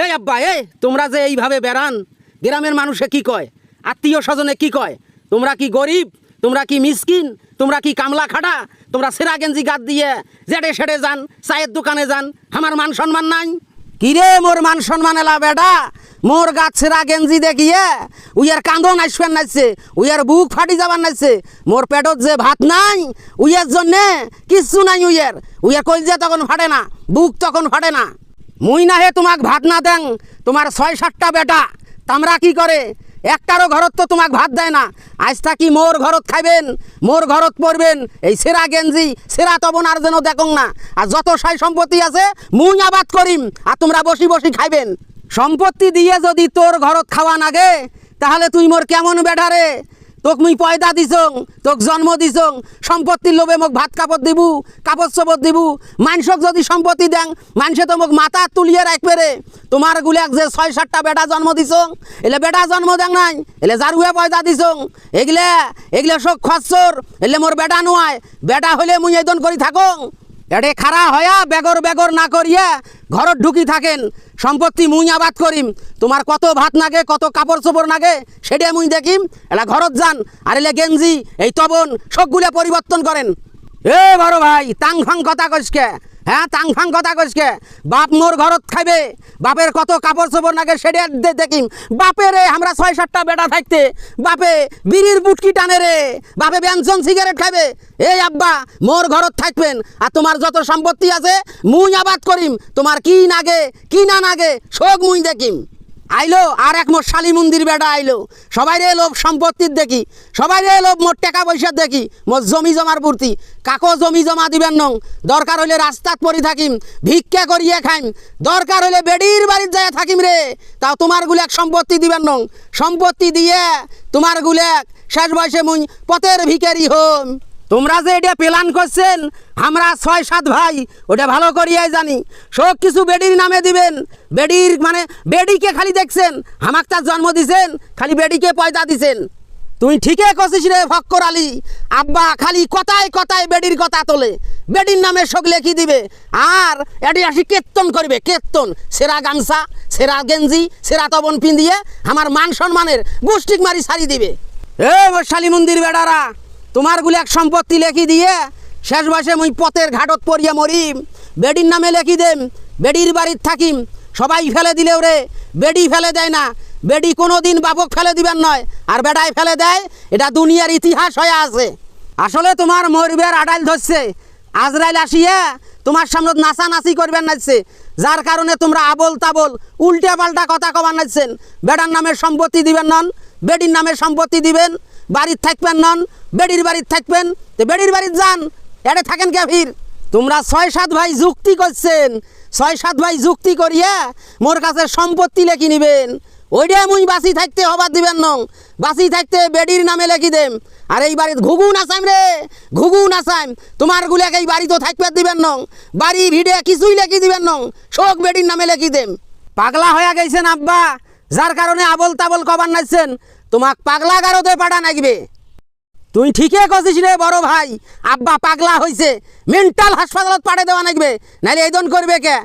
এই আব্বা, এই, তোমরা যে এইভাবে বেড়ান, গ্রামের মানুষে কি কয়? আত্মীয় স্বজনে কি কয়? তোমরা কি গরিব? তোমরা কি মিসকিন? তোমরা কি কামলা খাটা? তোমরা সেরা গেঞ্জি গাদ দিয়ে জেডে সেডে যান, চায়ের দোকানে যান, আমার মান সম্মান নাই? কিরে মোর মান সম্মান এলা বেটা? মোর গাছ সেরা গেঞ্জি দেখিয়ে উইয়ার কান্দন আসবেন নাইছে, উইয়ার বুক ফাটি যাবার নাইছে, মোর পেটত যে ভাত নাই, উইয়ার জন্যে কিচ্ছু নাই উইয়ার। উইয়ার কলজে তখন ফাটে না, বুক তখন ফাটে না। মুই না হে তোমাক ভাত না দেন তোমার ছয় সাতটা বেটা। তামরা কি করে? একটারও ঘরত তো তোমাক ভাত দেয় না। আজ থাকি মোর ঘরত খাইবেন, মোর ঘরত পড়বেন। এই সেরা গেঞ্জি, সেরা তবন আর যেন দেখং না। আর যত সাই সম্পত্তি আছে, মুই আবাদ করিম, আর তোমরা বসি বসি খাইবেন। সম্পত্তি দিয়ে যদি তোর ঘরত খাওয়া নাগে, তাহলে তুই মোর কেমন বেটারে তোক মুই পয়দা দিছং, তোক জন্ম দিছং সম্পত্তির লোভে মোক ভাত কাপড় দিবু কাপড় চোপড় দিবু। মানুষক যদি সম্পত্তি দেন মানুষে তো মোক মাথা তুলিয়ে রাখবে রে তোমার গুলাক যে ছয় সাতটা বেটা জন্ম দিছং, এলে বেটা জন্ম দেন নাই, এলে জারুয়ে পয়দা দিছং। এগলে এগলে সব খসর এলে মোর বেটা নয় বেটা হলে মুই এদন করি থাকং। এডে খারা হয়া বেগর বেগর না করিয়া ঘরত ঢুকি থাকেন। সম্পত্তি মুই আবাদ করিম। তোমার কত ভাত নাগে, কত কাপড় চোপড় নাগে সেটা মুই দেখিম। এলা ঘরত যান, আর এলে গেঞ্জি, এই তবন, সবগুলো পরিবর্তন করেন। এ বড় ভাই তাং ফাং কথা কইসকে। হ্যাঁ তাং ফাং কথা কইসকে বাপ মোর ঘরত খাইবে, বাপের কত কাপড় চোপড় নাগে সেটা দেখিম। রে, আমরা ছয় সাতটা বেটা থাকতে, বাপে বিড়ির বুটকি টানে রে, বাপে ব্যঞ্জন সিগারেট খাইবে। এই আব্বা, মোর ঘরত থাকবেন, আর তোমার যত সম্পত্তি আছে, মুই আবাদ করিম। তোমার কি নাগে, কি না নাগে শোক মুই দেখিম। আইলো, আর এক মোর শালি মন্দির বেটা আইলো। সবাই রে লোভ সম্পত্তির দেখি, সবাই রে লোভ মোর টাকা পয়সার দেখি মোর জমি জমার পূর্তি। কাকো জমি জমা দিবেন নং, দরকার হইলে রাস্তাত পরি থাকিম, ভিক্ষা করিয়ে খাইম, দরকার হইলে বেডির বাড়ির যায় থাকিম রে। তাও তোমার গুলাক সম্পত্তি দিবেন নং, সম্পত্তি দিয়ে তোমার গুলাক শেষ বয়সে মুই পথের ভিখারি হম। তোমরা যে এটা প্ল্যান করছেন, আমরা ছয়, সাত ভাই, ওটা ভালো করিয়াই জানি। সব কিছু বেডির নামে দিবেন। বেডির মানে বেডিকে খালি দেখছেন হামাক তার জন্ম দিছেন, খালি বেডিকে পয়দা দিছেন। তুই ঠিকই কছিস রে ফক্কর আলী। আব্বা খালি কথায় কথায় বেডির কথা তোলে। বেডির নামে সব লেখি দিবে। আর এটি আসি কীর্তন করবে, কীর্তন। সেরা গামছা, সেরা গেঞ্জি, সেরা তবন পিন্দিয়ে আমার মান সম্মানের গোষ্ঠিক মারি সারি দিবে। এ শালী মন্দির বেড়ারা তোমার এক সম্পত্তি লেখি দিয়ে শেষ বয়সে মুই পথের ঘাটত পড়িয়া মরিম। বেডির নামে লেখি দেম, বেডির বাড়ির থাকিম। সবাই ফেলে দিলেও রে, বেডি ফেলে দেয় না। বেডি কোনো দিন বাপক ফেলে দিবেন নয়, আর বেডায় ফেলে দেয়, এটা দুনিয়ার ইতিহাস হয়ে আছে। আসলে তোমার মরবের আড়াইল ধরছে। আজরাইল আসিয়া তোমার সামনে নাচানাচি করবেন নাচছে। যার কারণে তোমরা আবল তাবল উল্টা পাল্টা কথা কবার নাচছেন। বেডার নামে সম্পত্তি দিবেন নন, বেডির নামে সম্পত্তি দিবেন বাড়ির থাকবেন নন, বেডির বাড়ির থাকবেন, তো বেডির বাড়ির যান, এড়ে থাকেন কে ভিড় তোমরা ছয় সাত ভাই যুক্তি করছেন, ছয় সাত ভাই যুক্তি করিয়া মোর কাছে সম্পত্তি লেখি নিবেন। ওইটা মুই বাসি থাকতে হবার দিবেন নং বাসি থাকতে বেডির নামে লেখি দেম। আর এই বাড়িতে ঘুঘু নাচাইম রে, ঘুঘু নাচাইম। তোমার গুলাকে এই বাড়ি তো থাকবে দিবেন নং, বাড়ি ভিড়ে কিছুই লেখি দিবেন নং, শোক বেডির নামে লেখি দেম। পাগলা হয়ে গেছেন আব্বা, যার কারণে আবল তাবল কবার নাচছেন তোমাক পাগলা গারদে পাঠা নাগবে। তুই ঠিকই কছিস রে বড় ভাই। আব্বা পাগলা হইছে মেন্টাল হাসপাতালত পাঠিয়ে দেওয়া নাগবে নাহলে এই দন করবে কে?